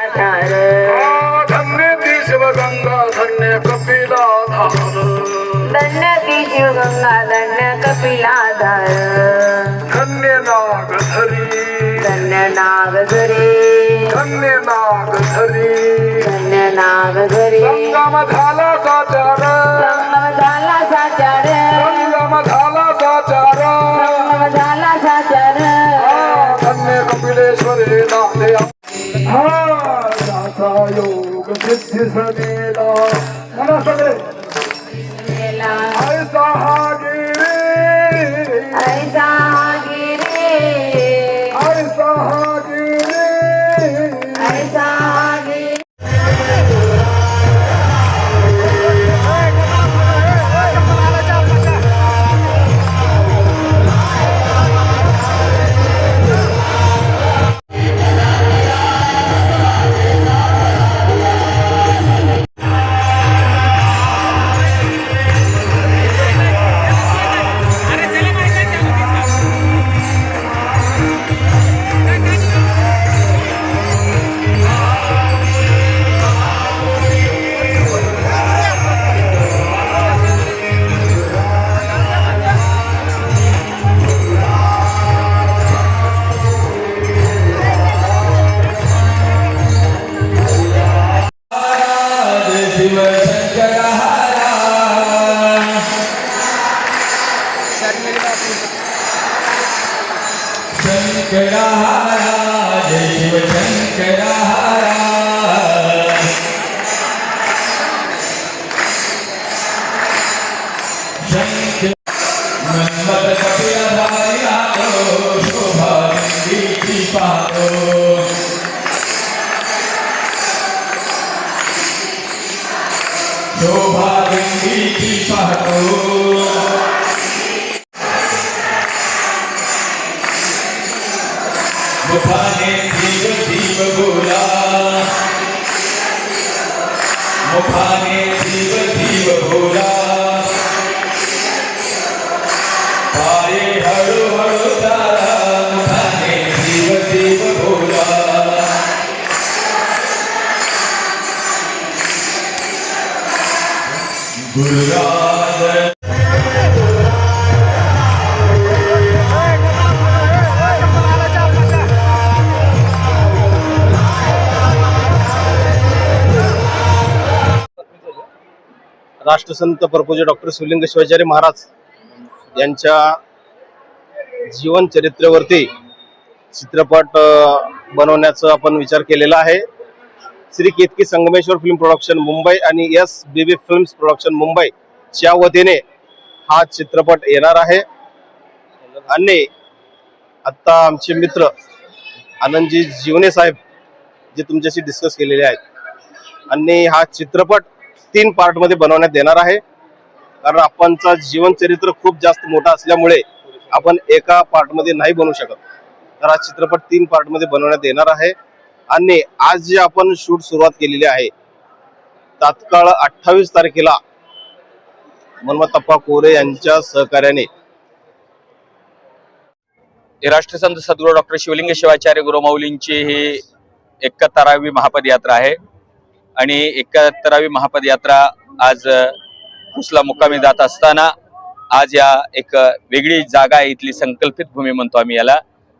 आधार आ, धन्य ती शिवगंगा धन्य कपिलाधार। धन्य ती शिवगंगा धन्य कपिलाधार। धन्य नागधरी। धन्य नागधरी। धन्य नागधरी। धन्य नागधरी। संगम झाला सिद्धी सनेला म्हणा सगळे ऐसा हा गिरी ऐसा गिरे मुखाने जीव जीव बोला. मुखाने जीव जीव बोला. पाये मुखाने बोला. गुरुराज राष्ट्रसंत परपूज्य डॉक्टर शिवलिंग शिवाचार्य महाराज यांच्या जीवन चरित्रेवरती चित्रपट बनवण्याचा आपण विचार केलेला आहे. श्री केतकी संगमेश्वर फिल्म प्रोडक्शन मुंबई आणि S B B films production Mumbai च्या वतीने हा चित्रपट येणार आहे. आणि आत्ता आमचे मित्र आनंदजी जीवने साहेब जे तुमच्याशी डिस्कस केलेले आहेत. आणि हा चित्रपट तीन पार्टमध्ये बनवण्यात येणार आहे. कारण आपणचा जीवन चरित्र खूप जास्त मोठा असल्यामुळे आपण एका पार्टमध्ये नाही बनवू शकत. तर हा चित्रपट तीन पार्टमध्ये बनवण्यात येणार आहे. आणि आज जे आपण शूट सुरुवात केलेली आहे तात्काळ अठ्ठावीस तारखेला मनमतप्पा कोरे यांच्या सहकार्याने. राष्ट्रसंत सद्गुरू डॉक्टर शिवलिंग शिवाचार्य गुरुमाऊलींची ही एकाहत्तरावी महापदयात्रा आहे. आणि एकाहत्तरावी महापदयात्रा आज कुसला मुक्कामी जात असताना आज या एक वेगळी जागा आहे इथली संकल्पित भूमी म्हणतो आम्ही याला.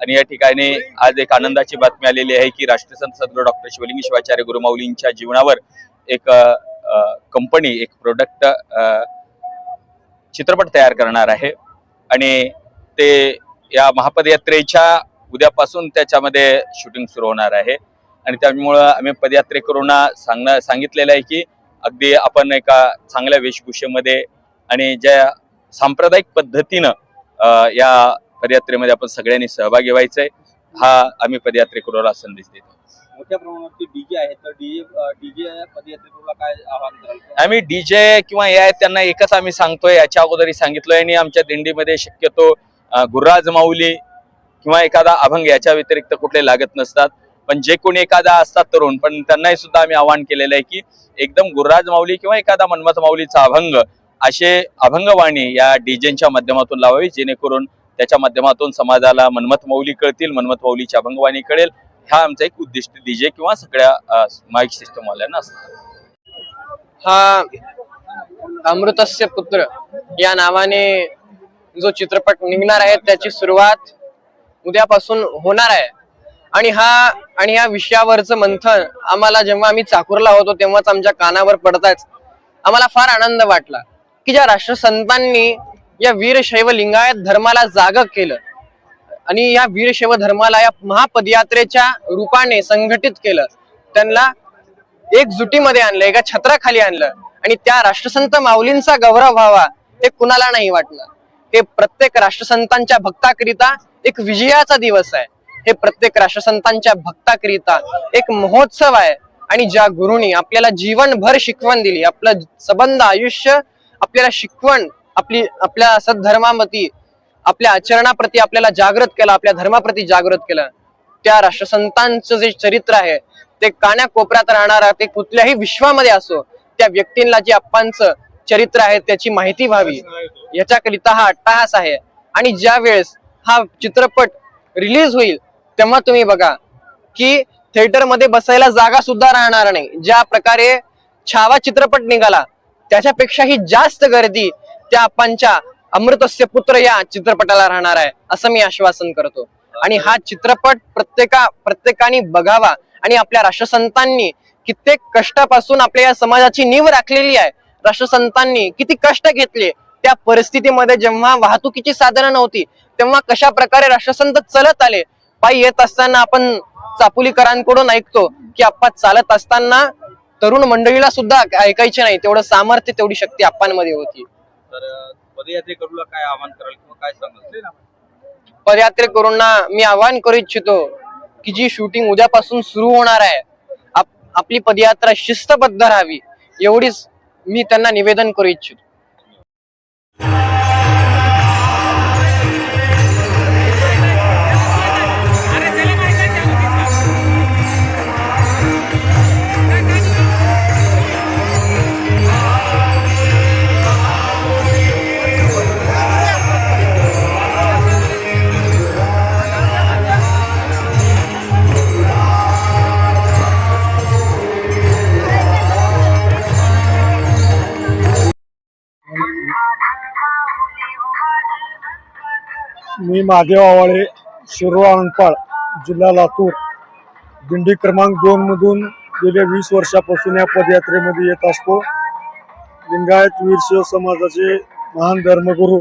आणि या ठिकाणी आज एक आनंदाची बातमी आलेली आहे की राष्ट्रसंत सद्गुरू डॉक्टर शिवलिंग शिवाचार्य गुरुमाऊलींच्या जीवनावर एक कंपनी एक प्रोडक्ट चित्रपट तयार करणार आहे. आणि ते या महापदयात्रेच्या उद्यापासून त्याच्यामध्ये शूटिंग सुरू होणार आहे. आणि त्यामुळं आम्ही पदयात्रेकरूंना सांगणं सांगितलेलं आहे की अगदी आपण एका चांगल्या वेशभूषेमध्ये आणि ज्या सांप्रदायिक पद्धतीनं या पदयात्रेमध्ये आपण सगळ्यांनी सहभागी व्हायचंय हा आम्ही पदयात्रेकरूला संदेश देतो. मोठ्या प्रमाणावरती डीजे आहे तर डीजे डीजे पदयात्रेकरूला काय आवाहन आम्ही डीजे किंवा आय त्यांना एकच आम्ही सांगतोय याच्या अगोदरही सांगितलोय आणि आमच्या दिंडीमध्ये शक्यतो गुर्राज माऊली किंवा एखादा अभंग याच्या व्यतिरिक्त कुठले लागत नसतात. पण जे कोणी एखादा असतात तरुण पण त्यांनाही सुद्धा आम्ही आवाहन केलेलं आहे की एकदम गुरुराज माऊली किंवा एखादा मन्मथ माऊलीचा अभंग असे अभंगवाणी या डीजेच्या माध्यमातून लावावी जेणेकरून त्याच्या माध्यमातून समाजाला मन्मथ माऊली कळतील मन्मथ माऊलीची अभंगवाणी कळेल. हा आमचा एक उद्दिष्ट डीजे किंवा सगळ्या माईक सिस्टम असतो. हा अमृतस्य पुत्र या नावाने जो चित्रपट निघणार आहे त्याची सुरुवात उद्यापासून होणार आहे. आणि हा आणि या विषयावरचं मंथन आम्हाला जेव्हा आम्ही चाकूरला होतो तेव्हाच आमच्या कानावर पडताच आम्हाला फार आनंद वाटला की ज्या राष्ट्रसंतांनी या वीरशैव लिंगायत धर्माला जाग केलं आणि या वीरशैव धर्माला या महापदयात्रेच्या रूपाने संघटित केलं. त्यांना एकजुटीमध्ये आणलं एका छत्राखाली आणलं आणि त्या राष्ट्रसंत माऊलींचा गौरव व्हावा हे कुणाला नाही वाटलं. हे प्रत्येक राष्ट्रसंतांच्या भक्ताकरिता एक विजयाचा दिवस आहे. हे प्रत्येक राष्ट्रसंतांच्या भक्ताकरिता एक महोत्सव आहे. आणि ज्या गुरुनी आपल्याला जीवनभर शिकवण दिली आपलं सबंध आयुष्य आपल्याला शिकवण आपली आपल्या सद्धर्मामती आपल्या आचरणाप्रती आपल्याला जागृत केलं आपल्या धर्माप्रती जागृत केलं. त्या राष्ट्रसंतांचं जे चरित्र आहे ते कान्या कोपऱ्यात राहणारा ते कुठल्याही विश्वामध्ये असो त्या व्यक्तींना जे आप्पांचं चरित्र आहे त्याची माहिती व्हावी. याच्याकरिता हा अट्टाहास आहे. आणि ज्या वेळेस हा चित्रपट रिलीज होईल तेव्हा तुम्ही बघा की थिएटरमध्ये बसायला जागा सुद्धा राहणार नाही. ज्या प्रकारे छावा चित्रपट निघाला त्याच्यापेक्षाही जास्त गर्दी त्या आपणच्या अमृतस्य पुत्र या चित्रपटाला राहणार आहे असं मी आश्वासन करतो. आणि हा चित्रपट प्रत्येका प्रत्येकाने बघावा आणि आपल्या राष्ट्रसंतांनी कित्येक कष्टापासून आपल्या या समाजाची नीव राखलेली आहे. राष्ट्रसंतांनी किती कष्ट घेतले त्या परिस्थितीमध्ये जेव्हा वाहतुकीची साधनं नव्हती तेव्हा कशा प्रकारे राष्ट्रसंत चलत आले पायी येत असताना आपण चापुलीकरांकडून ऐकतो की आप्पा चालत असताना तरुण मंडळीला सुद्धा ऐकायचे नाही. तेवढं सामर्थ्य तेवढी शक्ती आप्पांमध्ये होती. पदयात्रेकरूला काय आवाहन कराल किंवा काय सांगाल? पदयात्रेकरूंना मी आवाहन करू इच्छितो की जी शूटिंग उद्यापासून सुरू होणार आहे आप- आपली पदयात्रा शिस्तबद्ध राहावी एवढीच मी त्यांना निवेदन करू इच्छितो. मी महादेव आवाळे शिरो आनंदपाळ जिल्हा लातूर. दिंडी क्रमांक दोन मधून गेल्या वीस वर्षापासून या पदयात्रेमध्ये येत असतो. लिंगायत वीरशिव समाजाचे महान धर्मगुरू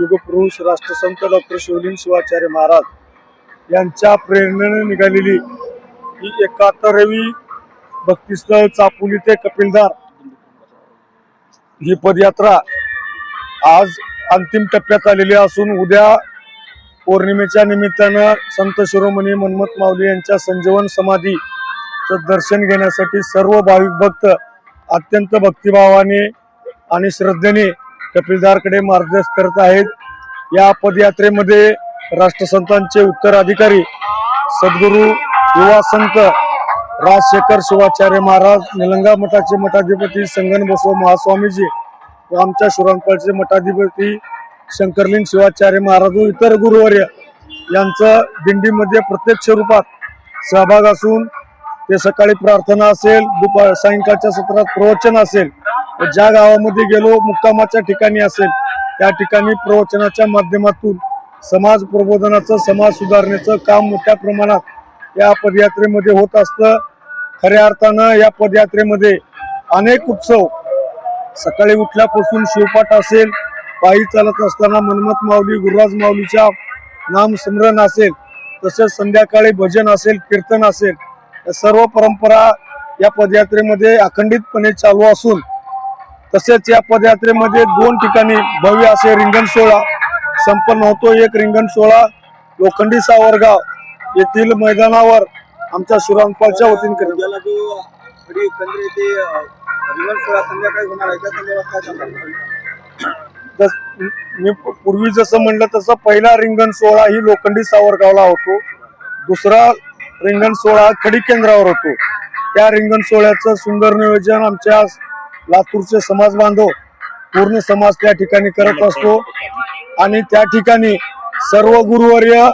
युगपुरुष राष्ट्रसंत डॉक्टर शिवलिंग शिवाचार्य महाराज यांच्या प्रेरणेने निघालेली ही एकाहत्तरावी भक्तिस्थळ चापुली ते कपिलदार ही पदयात्रा आज अंतिम टप्प्यात आलेली असून उद्या पौर्णिमेच्या निमित्तानं संत शिरोमणी मन्मथ माऊली यांच्या संजीवन समाधीचं दर्शन घेण्यासाठी सर्व भाविक भक्त अत्यंत भक्तिभावाने आणि श्रद्धेने कपिलदारकडे मार्गदर्शन करत आहेत. या पदयात्रेमध्ये राष्ट्रसंतांचे उत्तराधिकारी सद्गुरू युवा संत राजशेखर शिवाचार्य महाराज निलंगा मठाचे मठाधिपती संगन बसव महास्वामीजी व आमच्या शुरांपाळचे मठाधिपती शंकरलिंग शिवाचार्य महाराज व इतर गुरुवर्य यांचं दिंडीमध्ये प्रत्यक्ष रूपात सहभाग असून ते सकाळी प्रार्थना असेल दुपार सायंकाळच्या सत्रात प्रवचन असेल ज्या गावामध्ये गेलो मुक्कामाच्या ठिकाणी असेल त्या ठिकाणी प्रवचनाच्या माध्यमातून समाज प्रबोधनाचं समाज सुधारण्याचं काम मोठ्या प्रमाणात या पदयात्रेमध्ये होत असतं. खऱ्या अर्थानं या पदयात्रेमध्ये अनेक उत्सव सकाळी उठल्यापासून शिवपाठ असेल पायी चालत असताना मनमत माऊली गुरुराज माऊलीच्या नाम स्मरण असेल तसेच संध्याकाळी भजन असेल कीर्तन असेल या सर्व परंपरा या पदयात्रेमध्ये अखंडितपणे चालू असून तसेच या पदयात्रेमध्ये दोन ठिकाणी भव्य असे रिंगण सोहळा संपन्न होतो. एक रिंगण सोहळा लोखंडी सावरगाव येथील मैदानावर आमच्या शिवरामपालच्या वतीने मी पूर्वी जसं म्हणलं तसं पहिला रिंगण सोहळा ही लोखंडी सावरगावला होतो. दुसरा रिंगण सोहळा खडी केंद्रावर होतो. त्या रिंगण सोहळ्याचं सुंदर नियोजन आमच्या लातूरचे समाज बांधव पूर्ण समाज त्या ठिकाणी करत असतो. आणि त्या ठिकाणी सर्व गुरुवर्य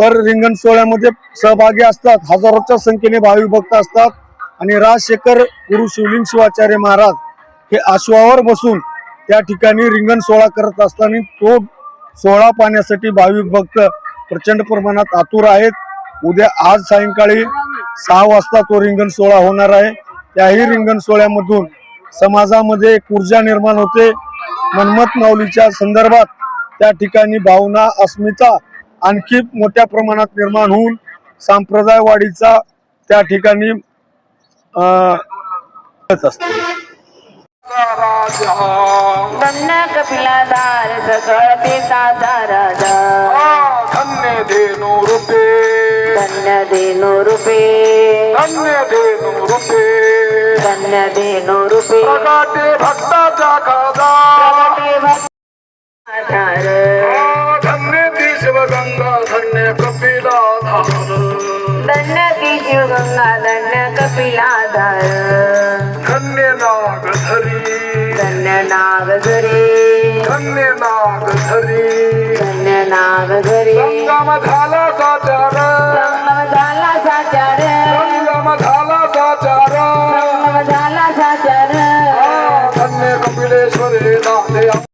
तर रिंगण सोहळ्यामध्ये सहभागी असतात. हजारोच्या संख्येने भाविक भक्त असतात. आणि राजशेखर गुरु शिवलिंग शिवाचार्य महाराज हे आश्वावर बसून त्या ठिकाणी रिंगण सोहळा करत असताना तो सोहळा पाहण्यासाठी भाविक भक्त प्रचंड प्रमाणात आतुर आहेत. उद्या आज सायंकाळी सहा वाजता तो रिंगण सोहळा होणार आहे. त्याही रिंगण सोहळ्यामधून समाजामध्ये एक ऊर्जा निर्माण होते. मनमत माऊलीच्या संदर्भात त्या ठिकाणी भावना अस्मिता आणखी मोठ्या प्रमाणात निर्माण होऊन संप्रदायवाढीचा त्या ठिकाणी असतो असते बन्न कपिलाधार सकळ पिताचा राजा धन्य धेनु रूपे. धन्य धेनु रूपे. धन्य धेनु रूपे. धन्य धेनु रूपे. प्रकाटे भक्ताचा खादा प्रगटे भक्ताधार धन्य ती शिवगंगा धन्य कपिलाधार. धन्य ती शिवगंगा धन्य कपिलाधार. धन्य नागधरी धन्य नागझरी धन्य नागधरी धन्य नागझरी संगम झाला साचार